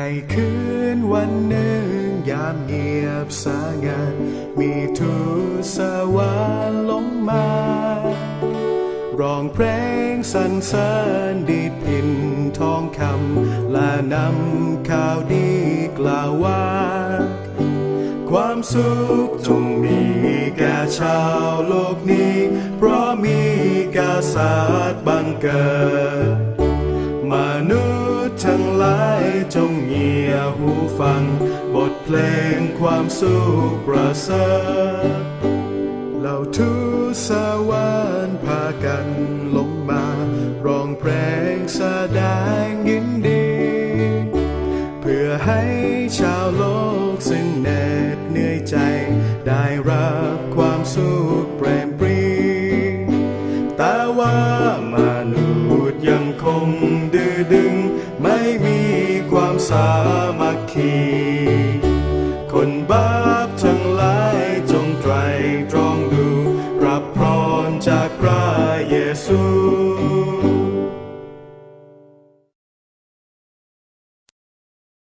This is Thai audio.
ในคืนวันหนึ่งยามเงียบสางันมีทูสวรรค์ลงมาร้องเพลงสรรเสริญดีดพินทองคำและนำข่าวดีกล่าวว่า ความสุขจงมีแก่ชาวโลกนี้ เพราะมีกษัตริย์บังเกิด มนุษย์ทั้งหลาย จงเงียหูฟัง บทเพลงความสุขประเสริฐเหล่าทูตสวรรค์พากันลงมา ร้องเพลงแสดงยินดี เพื่อให้ชาวโลกซึ่งเหน็ดเหนื่อยใจ ได้รับความสุขเปรมปรีแต่ว่ามนุษย์ยังคงดื้อดึงไม่มี สามัคคี คนบาปทั้งหลายจงไตรตรองดู รับพรจากพระเยซู